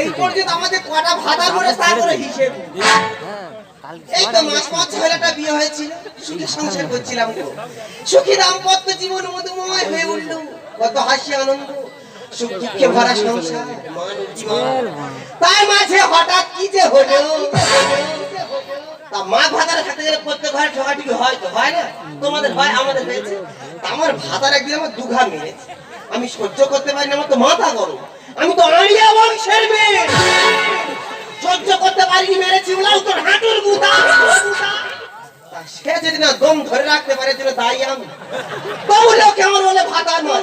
এই পর্যন্ত আমাদের কটা ভাতা এই তো বিয়ে হয়েছিল, সুখী সংসার করছিলাম সুখী দাম্পত্য জীবন মধুময় হয়ে উঠল। কত হাসি, আনন্দ। সুখ ভরা সংসার? তার মাঝে হঠাৎ কি যে হলো? তা মা ভাতার গেলে প্রত্যেক ঘরে ঠকাঠকি হয় তো, হয় না? তোমাদের হয়, আমাদের হয়েছে। আমার ভাতার একদিন আমার দুঘা মেরেছে। আমি সহ্য করতে পারি না, আমার তো মাথা গরম। আমি তো আড়িয়া বংশের সহ্য করতে মেরেছি? উলাও তোর হাঁটুর সে যদি না দম ধরে রাখতে পারে দায়ী আমি। তবু লোক কেমন বলে ভাতার নয়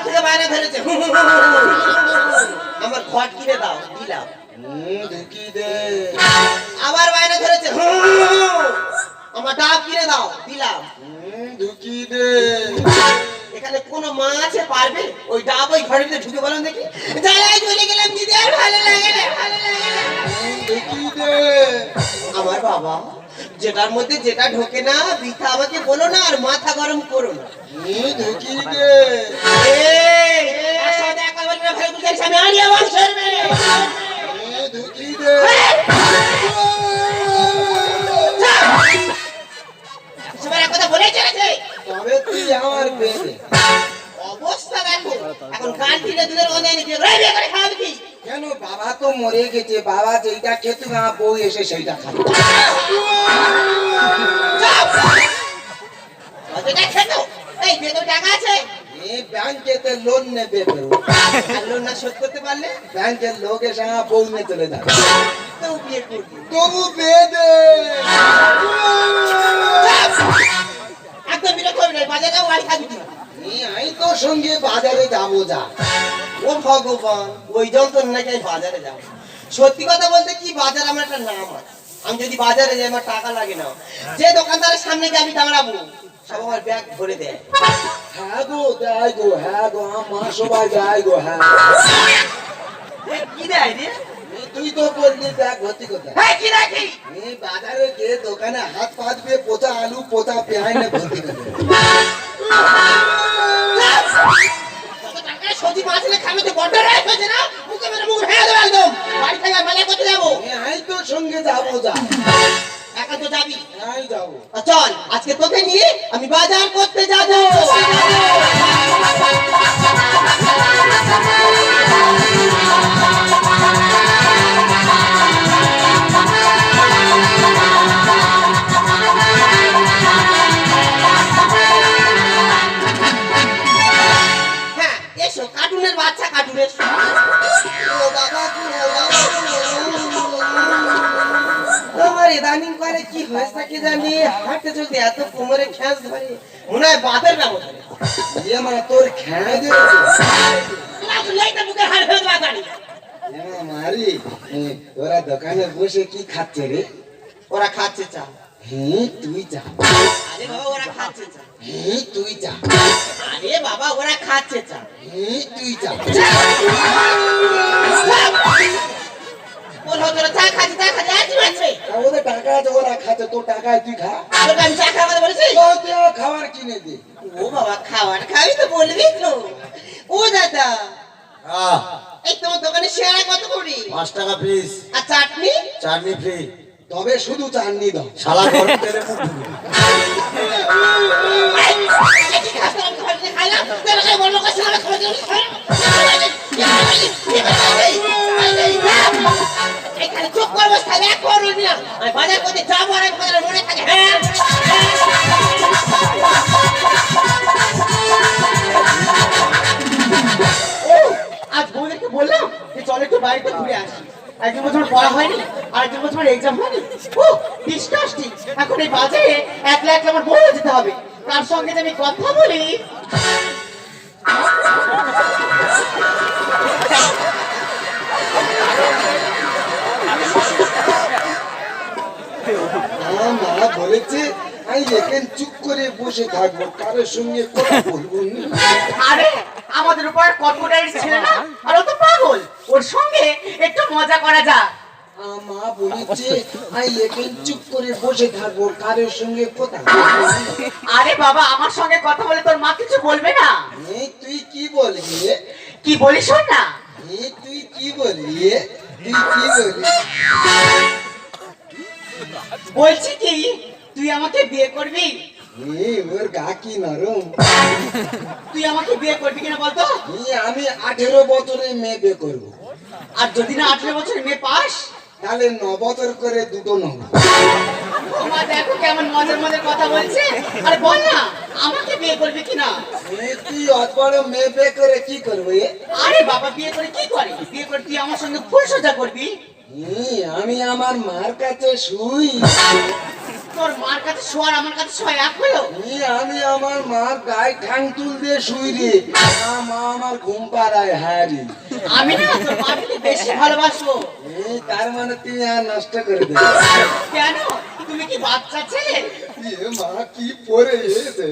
সকাল থেকে বাইরে ধরেছে আমার ঘট কিনে দাও দিলাম আবার বাইরে ধরেছে আমার ডাব কিনে দাও দিলাম এখানে কোন মা আছে পারবে ওই ডাব ওই ঘরের ঢুকে বলুন দেখি জ্বালায় চলে গেলাম দিদি আর ভালো লাগে আমার বাবা যেটার মধ্যে যেটা ঢোকে না বৃথা আমাকে বলো না আর মাথা গরম করো না তবে তুই আমার পেয়ে অবস্থা দেখো, এখন দুধের "এই, বিয়ে করে খাওয়াবি কেন বাবা তো মরে গেছে বাবা যেইটা খেতে না বউ এসে সেইটা খাবে যাও। অতটা খেতো। এই, ভেতর টাকা আছে? এই ব্যাংকেতে লোন নেবে আর লোন না শোধ করতে পারলে, ব্যাংকের লোকের সঙ্গে বউ চলে যাবে। তাও বিয়ে করবি। তবু বেদে যাও। একদম বিরক্ত হবি না, বাজারে খাবি আমি তো সঙ্গে বাজারে যাব যা। ও ভগবান ওই যন্ত্রণা নাকি বাজারে যাব। সত্যি কথা বলতে কি বাজার আমার একটা নাম আছে। আমি যদি বাজারে যাই আমার টাকা লাগে না। যে দোকানদারের সামনে গিয়ে আমি দাঁড়াবো সব আমার ব্যাগ ভরে দেয়। হ্যাঁ গো দেয় গো হ্যাঁ গো আমার সবাই যায় গো হ্যাঁ। কি দেয় রে? তুই তো বললি ব্যাগ ভর্তি কোথায়? হ্যাঁ কি দেয় কি? বাজারে গিয়ে দোকানে হাত পাতবে পোতা আলু পোতা পেঁয়াজ নিয়ে ভর্তি করে দেবে। কত টাকায় সবজি মাছ খাবে তো বড্ড রাত হয়েছে না? মুখে মেরে মুখ ভেঙে দেবো একদম। বাড়ি থেকে মেলা করতে যাব? এই তো সঙ্গে যাব যা। একা তো যাবি। চল আজকে তোকে নিয়ে আমি বাজার করতে যাব। বসে কি খাচ্ছে রে ওরা খাচ্ছে চা হ্যাঁ তুই যা আরে বাবা ওরা খাচ্ছে চা হ্যাঁ তুই যা আরে বাবা ওরা খাচ্ছে চা হ্যাঁ তুই যা বল হতো চা খাচ্ছি চা খাচ্ছি আজ আছে তা ওদের টাকা আছে ওরা খাচ্ছে তোর টাকায় তুই খা তোকে আমি চা খাওয়াতে বলেছি তো তুই আমার খাবার কিনে দে ও বাবা খাবার খাবি তো বলবি তো ও দাদা আহ, এই তোমার দোকানে শেয়ারা কত করি? পাঁচ টাকা পিস আর চাটনি? চাটনি ফ্রি তবে শুধু চাননি দাও। শালা গরম তেলে মুখ না আমি বাজার করতে যাব আর এক বাজারে মনে থাকে। হ্যাঁ বাড়িতে ঘুরে আসি। একজন বছর পড়া হয়নি আর একজন বছর এক্সাম হয়নি। ও ডিসকাস্টিং এখন এই বাজে, একলা একলা আমার বলে যেতে হবে। তার সঙ্গে যে আমি কথা বলি? বলেছে আমি এখানে চুপ করে বসে থাকব কারোর সঙ্গে কথা বলব আরে আমাদের উপর কর্মচারী ছিল না? আর ও তো পাগল। ওর সঙ্গে একটু মজা করা যাক। মা বলেছে আমি এখানে চুপ করে বসে থাকব কারোর সঙ্গে কথা আরে বাবা আমার সঙ্গে কথা বলে তোর মা কিছু বলবে না? তুই কি বলবি? কি বলিস না। তুই কি বলবি? তুই কি বলবি? বলছি কি? তুই আমাকে বিয়ে করবি? ওর গা কি নরম? তুই আমাকে বিয়ে করবি কিনা বলতো? আমি আঠেরো মেয়ে বিয়ে করব। আর যদি না আঠেরো বছরের মেয়ে পাস? তাহলে ন বছর করে দুটো নেব দেখো কেমন মজার মজার কথা বলছে। আরে বল না আমাকে বিয়ে করবি কিনা? তুই অত বড় মেয়ে বিয়ে করে কি করব এ? আরে বাবা বিয়ে করে কি করে? বিয়ে করে তুই আমার সঙ্গে ফুল করবি? আমি আমার মার কাছে শুই। তোর মার কাছে শোয়ার আমার কাছে শোয়া এক হলো আমি আমার মার গায়ে ঠাং তুল দিয়ে শুই রে। মা আমার ঘুম পাড়ায় হারি আমি না তোর মাকে বেশি ভালোবাসবো। এই তার মানে তুই আর নষ্ট করে দেবে কেন? তুমি কি বাচ্চা ছেলে? মা কি পরে এসে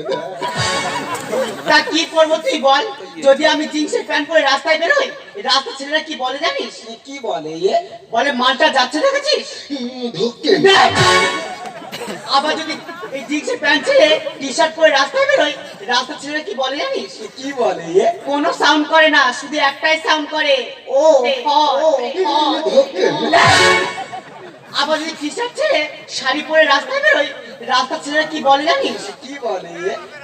তা কি করব তুই বল? যদি আমি জিন্সের প্যান্ট পরে রাস্তায় বেরোই রাস্তা ছেলেরা কি বলে জানিস? কি বলে বলে মালটা যাচ্ছে দেখেছিস? ঢুকে দেখ। আবার যদি এই জিন্সের প্যান্ট ছেড়ে টি শার্ট পরে রাস্তায় বেরোই রাস্তা ছেলেরা কি বলে জানিস? কি বলে কোনো সাউন্ড করে না শুধু একটাই সাউন্ড করে। ও আবার যদি টি শার্ট ছেড়ে শাড়ি পরে রাস্তায় বেরোই রাস্তা ছেলেরা কি বলে জানিস? কি বলে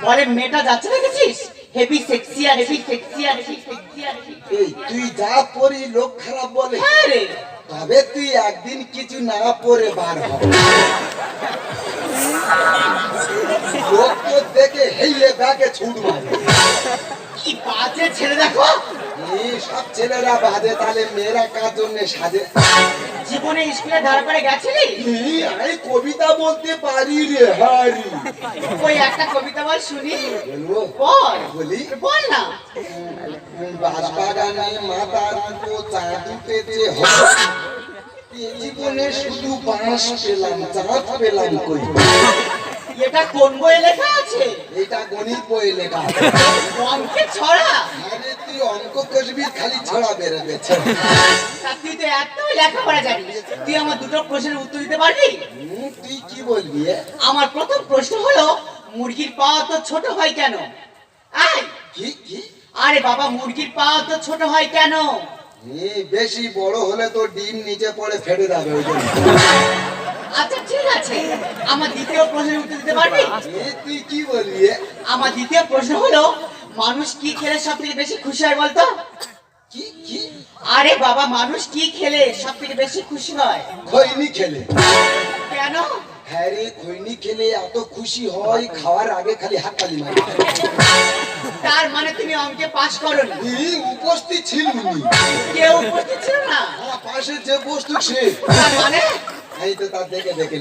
বলে মেয়েটা যাচ্ছে দেখেছিস? হেভি সেক্সি আর হেভি সেক্সি আর হেভি সেক্সি আর এই তুই যা পরি লোক খারাপ বলে। হ্যাঁ রে। তবে তুই একদিন কিছু না পরে বার লোক দেখে হেলে ব্যাগে ছুট মারে। কি বাজে ছেড়ে দেখো! সব ছেলেরা বাদে তাহলে মেয়েরা কার জন্য সাজে? জীবনে স্কুলে ধার করে গেছিলি? আমি কবিতা বলতে পারি রে হারি ওই একটা কবিতা বল শুনি। বল। বলি? বল না। বাঁশবাগানে মাতার চাঁদ জীবনে শুধু বাঁশ পেলাম চাঁদ পেলাম কই? এটা কোন বইয়ে লেখা আছে? এটা গণিত বই লেখা আছে। অঙ্কের ছড়া? আরে তুই অঙ্ক কষবি খালি ছড়া বেরোবে। তুই তো এত লেখাপড়া জানিস। তুই আমার দুটো প্রশ্নের উত্তর দিতে পারবি? তুই কি বলবি আমার প্রথম প্রশ্ন হলো মুরগির পা তো ছোট হয় কেন? আয়! কি কি? আরে বাবা মুরগির পা তো ছোট হয় কেন? বেশি বড় হলে তো ডিম নিচে পড়ে ফেটে যাবে ওই জন্য। আচ্ছা ঠিক আছে। আমার দ্বিতীয় প্রশ্নের উত্তর দিতে পারবি? তুই কি বলবি আমার দ্বিতীয় প্রশ্ন হলো মানুষ কি খেলে সব থেকে বেশি খুশি হয় বলতো? কি কি? আরে বাবা মানুষ কি খেলে সব থেকে বেশি খুশি হয়? খৈনি খেলে। কেন? হ্যাঁ রে খৈনি খেলে এত খুশি হয় খাওয়ার আগে খালি হাত তালি মারি। তার মানে তুমি অঙ্কে পাশ করনি। উপস্থিত ছিল কেউ উপস্থিত ছিল না? পাশে যে বস্তু সে। মানে? এই তো তার দেখে দেখে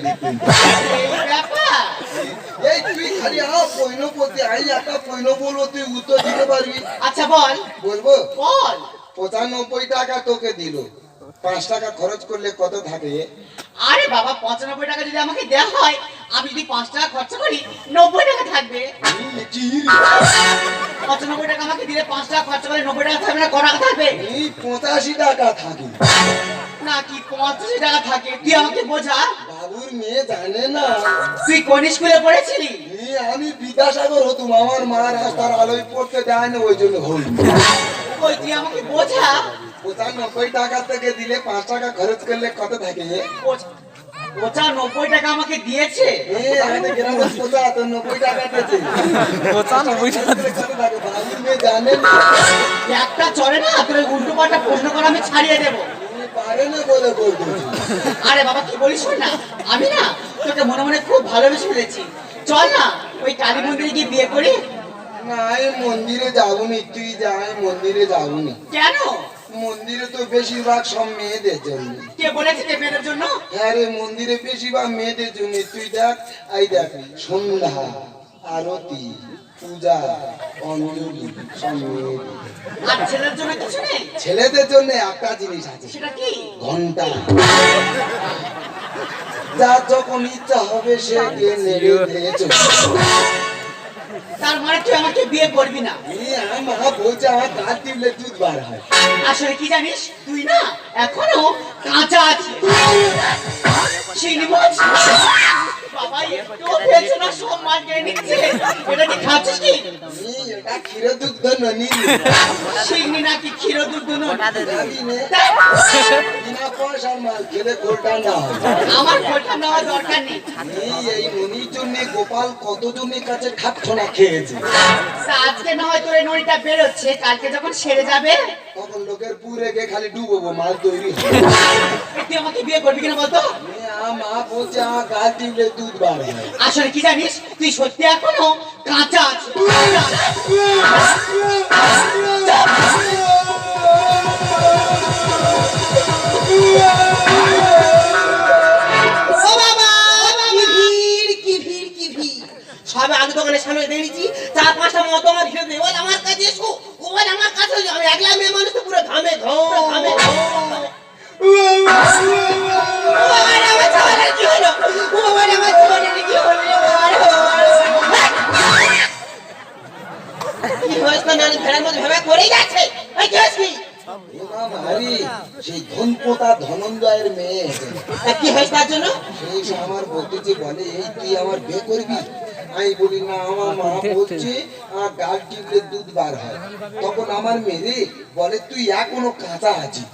এই তুই খালি আ পৈন পতি আই একটা পৈন বলব তুই উত্তর দিতে পারবি। আচ্ছা বল। বলব? বল। পঁচানব্বই টাকা তোকে দিল। পাঁচ টাকা খরচ করলে কত থাকে? আরে বাবা পঁচানব্বই টাকা যদি আমাকে দেওয়া হয় আমি যদি পাঁচ টাকা খরচা করি নব্বই টাকা থাকবে। পঁচানব্বই টাকা আমাকে দিলে পাঁচ টাকা খরচা করে নব্বই টাকা থাকবে না ক টাকা থাকবে? পঁচাশি টাকা থাকে। না কি পঁচাশি টাকা থাকে? তুই আমাকে বোঝা। বাবুর মেয়ে জানে না। তুই কোন স্কুলে পড়েছিলি? আমি বিদ্যাসাগর হতুম। আমার মা রাস্তার আলোয় পড়তে দেয় না ওই জন্য হই। ওই তুই আমাকে বোঝা? পঁচানব্বই টাকা থেকে দিলে পাঁচ টাকা খরচ করলে কত থাকে? পঁচা নব্বই টাকা আমাকে দিয়েছে? এই আমাদের গ্রামে টাকা দিয়েছে। পঁচানব্বই টাকা কত থাকে বাবুর মেয়ে জানে না। একটা চলে না তোর উল্টো পাল্টা প্রশ্ন করে আমি ছাড়িয়ে দেবো। পারে না বলে বলতো আরে বাবা কি বলিস না? আমি না তোকে মনে মনে খুব ভালোবেসে ফেলেছি। চল না ওই কালী মন্দিরে গিয়ে বিয়ে করি। না মন্দিরে যাবনি তুই যা মন্দিরে যাবনি। কেন? মন্দিরে তো বেশিরভাগ সব মেয়েদের জন্য। কে বলেছে মেয়েদের জন্য? হ্যাঁ রে মন্দিরে বেশিরভাগ মেয়েদের জন্য। তুই দেখ এই দেখ সন্ধ্যা আরতি। পূজা অঞ্জলি আর ছেলের জন্য কিছু নেই? ছেলেদের জন্য একটা জিনিস আছে। সেটা কি? ঘণ্টা। যার যখন ইচ্ছা হবে সে গিয়ে নেড়ে চলে তার মানে তুই আমাকে বিয়ে করবি না? বলছে আমার গাছ টিপলে দুধ বার হয়। আসলে কি জানিস? তুই না এখনও কাঁচা আছে চিনি মাছ বাবা একটু পেয়েছে না না দরকার নেই গোপাল কতজনের কাছে খাচ্ছনা খেয়েছে তা আজকে না হয় তোর নড়িটা বেরোচ্ছে, কালকে যখন সেরে যাবে তখন লোকের পুরে গিয়ে খালি ডুববো মাল তৈরি তুই আমাকে বিয়ে করবি কিনা বলতো? মা বলছে আমার গাছ টিপলে দুধ বার আসলে কি জানিস তুই সত্যি এখনও কাঁচা সবে আগে দোকানের সামনে দাঁড়িয়েছি চার পাঁচটা মতো আমার ঘিরে দেয় আমার কাছে এসো। আমার কাছে। আমি একলা মেয়ে সেই ধনপোতা ধনঞ্জয়ের মেয়ে কি হয়েছে তার জন্য? সেই বলে, এই তুই আমার বিয়ে করবি? আমি বলি না আমার মা বলছে আমার গাল টিপলে দুধ বার হয়। তখন আমার মেয়ে বলে তুই এখনও কাঁচা আছিস।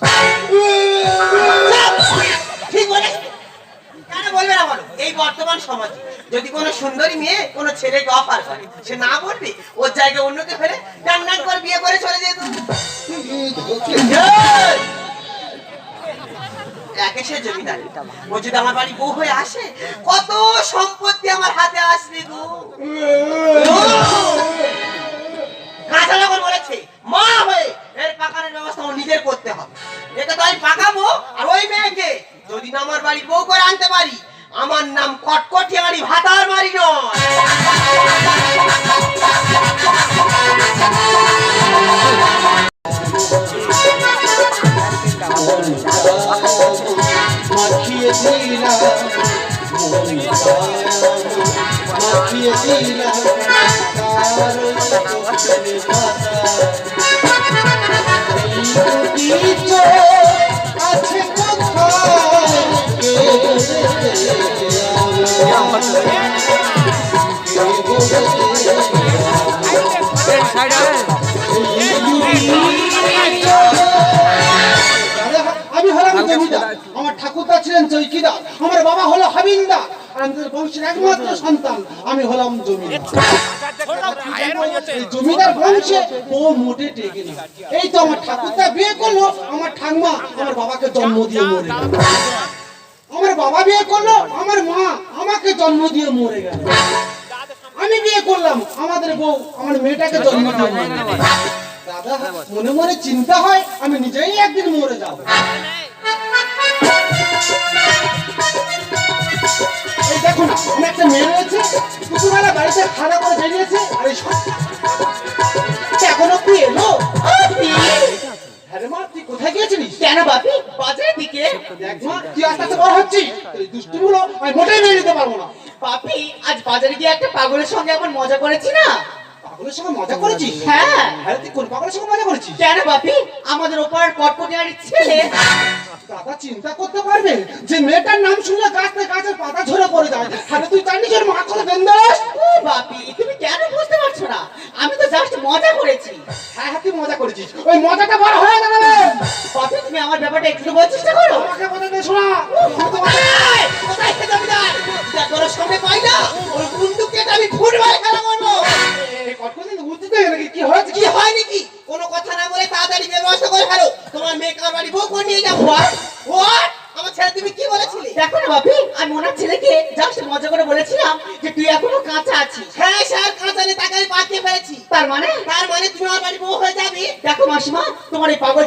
ঠিক বলে কেন বলবে না বলো? এই বর্তমান সমাজে যদি কোনো সুন্দরী মেয়ে কোনো ছেলেকে অফার করে সে না বলবে ওর জায়গায় অন্যকে ফেলে ডান ডান করে বিয়ে করে চলে যেত। একে সে জমিদার। ও যদি আমার বাড়ি বউ হয়ে আসে, কত সম্পত্তি আমার হাতে আসবে গো। কাঁচা বলেছে, মা হয়ে পাকানোর ব্যবস্থা আমার নিজের করতে হবে। এটা তো আমি পাকাবো, আর ওই মেয়েকে যদি না আমার বাড়ি বউ করে আনতে পারি, আমার নাম কটকটিয়ারি ভাতার মারি নয়। মাখিয়ে দিলাম মাখিয়ে দিলাম আছে কোথায়? ছিলেন চৈকিদার আমার বাবা হলো হাবিলদার বংশের একমাত্র সন্তান। আমি হলাম জমিদার। এই জমিদার বংশে ও মোটে টেকে না। এই তো আমার ঠাকুরদা বিয়ে করল। আমার ঠাকমা আমার বাবাকে জন্ম দিয়ে মরে আমার বাবা বিয়ে করল আমার মা আমাকে জন্ম দিয়ে মরে গেল। আমি বিয়ে করলাম আমাদের বউ আমার মেয়েটাকে জন্ম দিয়ে মরে গেল। দাদা মনে মনে চিন্তা হয় আমি নিজেই একদিন মরে যাব। এই দেখো না আমার একটা মেয়ে রয়েছে দুপুরবেলা বাড়িতে খাওয়া করে বেরিয়েছে আর এই এখনও কি এলো? হ্যাঁ মা তুই কোথায় গিয়েছিলিস? কেন বাপি? বাজারের দিকে। দেখ মা তুই আস্তে আস্তে বড় হচ্ছিস এই দুষ্টুগুলো আমি মোটেই মেনে নিতে পারব না। পাপি আজ বাজারে গিয়ে একটা পাগলের সঙ্গে এখন মজা করেছি না? পাগলের সঙ্গে মজা করেছিস? হ্যাঁ। হ্যাঁ তুই কোন পাগলের সঙ্গে মজা করেছিস? কেন বাপি? আমাদের ওপার কটকটিয়ারি ছেলে। দাদা চিন্তা করতে পারবে? যে মেয়েটার নাম শুনলে গাছ থেকে গাছের পাতা ঝরে পড়ে যায়। আরে তুই নিজের মা করে দেন্দাস ও বাপি তুমি কেন বুঝতে পারছ না? আমি তো জাস্ট মজা করেছি। হ্যাঁ হ্যাঁ তুই মজা করেছিস। ওই মজাটা বড় হয়ে দাঁড়াবে বাপি তুমি আমার ব্যাপারটা একটু বোঝার চেষ্টা করো। আমাকে বোঝাতে শোনা।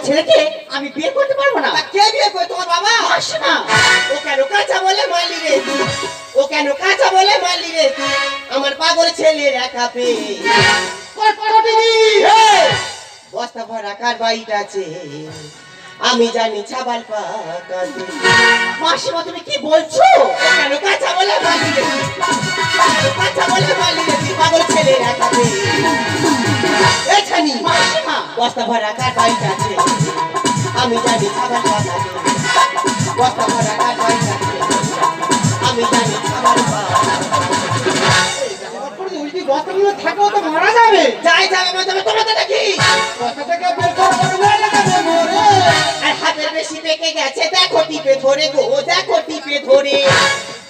ছেলেকে আমি বিয়ে করতে পারব না। কে বিয়ে করে তোমার বাবা? মাসিমা। ও কেন কাঁচা বলে মারলি রে? ও কেন কাঁচা বলে মারলি রে? আমার পাগল ছেলের একা পেয়ে বস্তা ভরা কার বাড়িটা আছে? আমি জানি ছাবাল পাকাতে। মাসিমা তুমি কি বলছো? কেন কাঁচা বলে মারলি রে? কাঁচা বলে মারলি রে? পাগল ছেলের একা পেয়ে এ বস্তা ভরা কার বাড়িটা আছে আমি জানি ছাবাল পাকাতে বস্তা ভরা কার বাড়িটা আছে আমি জানি ছাবাল পাকাতে উল্টি তো মারা যাবে। যাই লাগাবে মরে আর হাতের বেশি পেকে গেছে, দেখো টিপে ধরে গো, দেখো টিপে ধরে।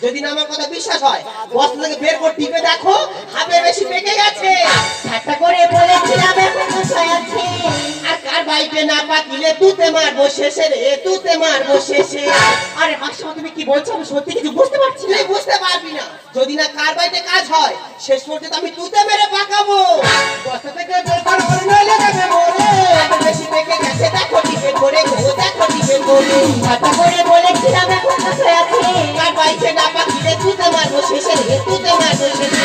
যদি না আমার কথা বিশ্বাস হয় বস্তা থেকে বের করে টিপে দেখো, হাতে বেশি পেকে গেছে। ঠাট্টা করে বলেছিলাম, এখন আছে আর কার বাইকে না পাকিলে তুতে মারবো শেষে রে তুতে মারবো শেষে। আরে মাসিমা তুমি কি বলছো? আমি সত্যি কিছু বুঝতে পারছি না। বুঝতে পারবি না। যদি না কার বাড়িতে কাজ হয় শেষ পর্যন্ত আমি তুতে মেরে পাকাবো। বস্তা থেকে বের করে মরে হাতের বেশি পেকে গেছে দেখো টিপে ধরে গো দেখো টিপে ধরে ঠাট্টা করে বলেছিলাম এখন কোথায় আছে। কার বাইকে না পাকিলে তুতে মারবো শেষে রে তুতে মারবো শেষে।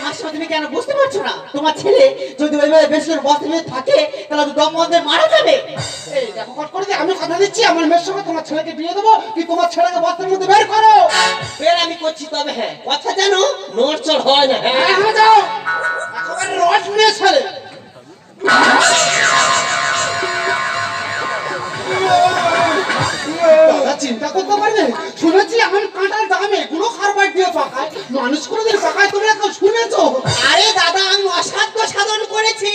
বস্তা তুমি কেন বুঝতে পারছ না? তোমার ছেলে যদি ওইভাবে বেশি বস্তা থাকে, তাহলে দম বন্ধে মারা যাবে। কট করে আমি কথা দিচ্ছি আমার মেয়ের সঙ্গে তোমার ছেলেকে বিয়ে দেবো কি তোমার ছেলেকে বস্তার মধ্যে বের করো। বের আমি করছি তবে হ্যাঁ কথা জানো নড়চড় হয় না হ্যাঁ। যাও। একেবারে রস নিয়ে ছেলে। চিন্তা করতে পারবে? শুনেছি আমি কাঁটার দামে গুলো খারবার দিয়ে পাকায়। মানুষ করে দিন পাকায় তুমি এখন শুনেছো? আরে দাদা আমি অসাধ্য সাধন করেছি।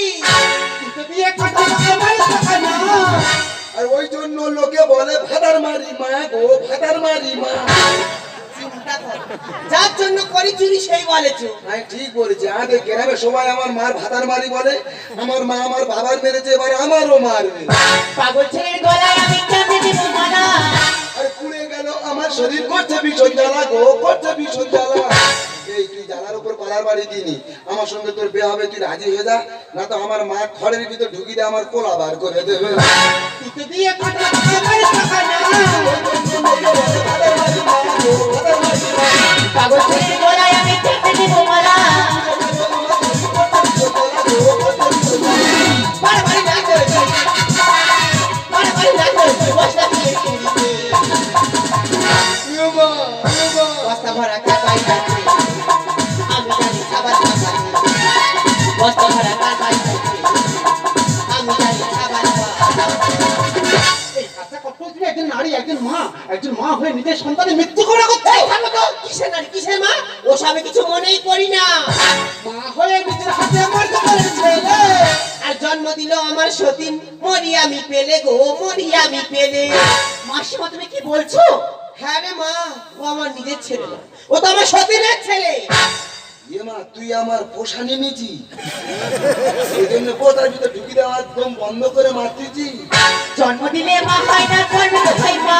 কিন্তু দিয়ে জন্য লোকে বলে ভাতার মারি মা গো ভাতার মারি মা। চিন্তা কর। যার জন্য করি চুরি সেই বলেছ আমি ঠিক বলেছি। আগে গ্রামে সবাই আমার মার ভাতার মারি বলে আমার মা আমার বাবার মেরেছে এবার আমারও মারবে পাগল ছেলের গলায় আমি কেমনে দেব মালা আর গেল আমার শরীর করছে ভীষণ জ্বালা গো করছে ভীষণ জ্বালা এই তুই জ্বালার উপর কলার বাড়ি দিনি আমার সঙ্গে তোর বিয়ে হবে তুই রাজি হয়ে যা না তো আমার মা খড়ের ভিতর ঢুকি আমার কোলা বার করে দেবে। পাগল মা সন্তানের মৃত্যু করে এই কিসের নারী? কিসের মা? ওসবে কিছু মনেই করি না। মা হয়ে নিজের হাতে মারতে আর জন্ম দিল আমার সতীন। মরি আমি পেলে গো মরি আমি পেলে। মাসিমা তুমি কি বলছো? হ্যাঁ রে মা ও আমার নিজের ছেলে না। ও তো আমার সতীনের ছেলে। মা তুই আমার পোষা নিয়েছি এই জন্য পোতার ভিতর ঢুকি দেওয়া একদম বন্ধ করে মারতেছি জন্ম দিলে মা হয় না জন্ম কোথায় মা।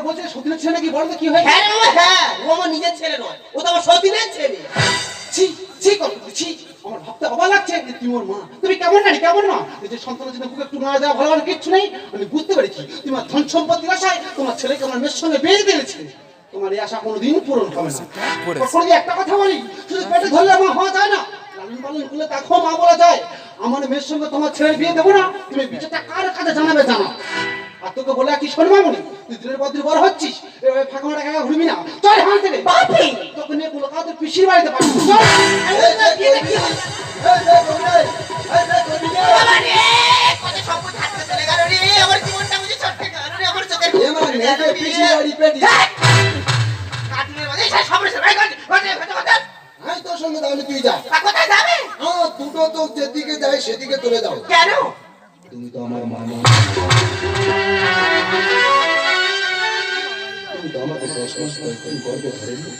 হবে বলছে সতীনের ছেলে নাকি? বলতে কি হয় হ্যাঁ হ্যাঁ। ও আমার নিজের ছেলে নয়। ও তো আমার সতীনের ছেলে। ছি ছি কত ছি। আমার ভাবতে অবাক লাগছে যে তুমি ওর মা। তুমি কেমন নারী কেমন মা? নিজের সন্তানের জন্য বুকে একটু না দেওয়া ভালো ভালো কিচ্ছু নেই। আমি বুঝতে পেরেছি তোমার ধন সম্পত্তির আশায় তোমার ছেলেকে আমার মেয়ের সঙ্গে বিয়ে দিয়েছে তোমার এই আশা কোনোদিন পূরণ হবে না। কখনো যে একটা কথা বলি? শুধু পেটে ধরলে মা হওয়া যায় না। লালন পালন করলে দেখো মা বলা যায়। আমার মেয়ের সঙ্গে তোমার ছেলের বিয়ে দেবো না। তুমি বিচারটা কার কাছে জানাবে জানো? আর তোকে বলে কি শোন মামুনি তুই দিনের পর দিন বড় হচ্ছিস এভাবে ফাঁকা মারা কাকা ঘুরবি না চল হাল থেকে বাপি! তোকে নিয়ে কলকাতার পিসির বাড়িতে পাঠাবো চল তোর সঙ্গে তাহলে তুই যা তা কোথায় যাবে? আমার দুটো তো যেদিকে যায় সেদিকে চলে যাও কেন? তুমি তো আমার মা নও। তুমি তো আমাকে দশ মাস গর্বে ধরেনি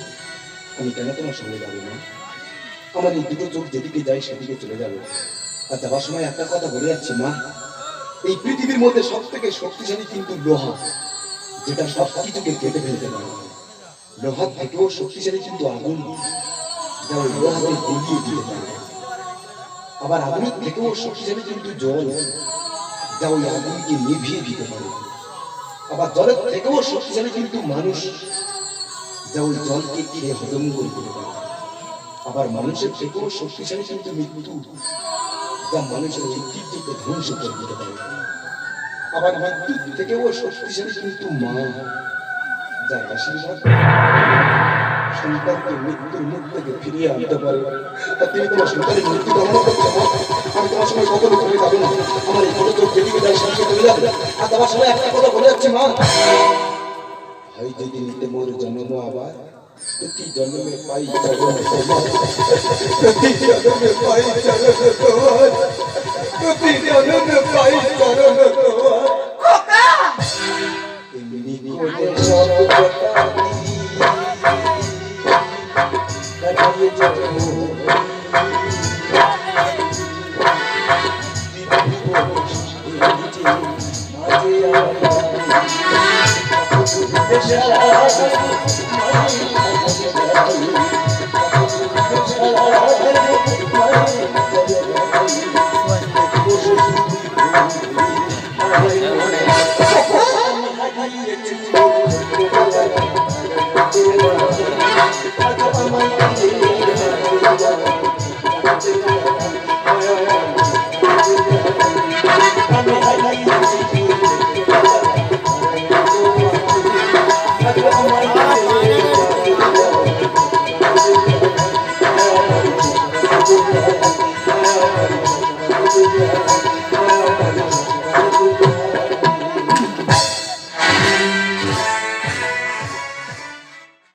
আমি কেন তোমার সঙ্গে যাব না এই দুটো চোখ যেদিকে যায় সেদিকে চলে যাবে। আর যাওয়ার সময় একটা কথা বলে যাচ্ছি, মা। এই পৃথিবীর মধ্যে সব থেকে শক্তিশালী কিন্তু লোহা, যেটা সব কিছুকে কেটে ফেলতে পারে। লোহার থেকেও শক্তিশালী কিন্তু আগুন, যা লোহাকে গলিয়ে দিতে পারে। আবার আগুনের থেকেও শক্তিশালী কিন্তু জল, যা ওই আগুনকে নিভিয়ে দিতে পারে। আবার জলের থেকেও শক্তিশালী কিন্তু মানুষ, যা ওই জলকে খেয়ে হজম করে দিতে পারে। আবার মানুষের থেকেও শক্তিশালী কিন্তু মৃত্যু, যা মানুষের ঐতিহ্যকে ধ্বংস করে দিতে পারে। আবার মৃত্যু থেকেও শক্তিশালী কিন্তু মা যার আশীর্বাদ সন্তানকে মৃত্যুর মুখ থেকে ফিরিয়ে আনতে পারে। আর তিনি তোমার সন্তানের মৃত্যু কামনা করছে মা। আমি তোমার সঙ্গে কখনো চলে যাব না। আমার এই বড় চোখ যেদিকে যায় সেদিকে চলে যাবে। আর তোমার সঙ্গে একটা কথা বলে যাচ্ছে, মা। হয় যদি নিতে মোর জন্ম আবার, প্রতি জন্মে পাই চরণ তোমার। প্রতি জন্মে পাই চরণ তোমার। প্রতি জন্মে পাই চরণ তোমার।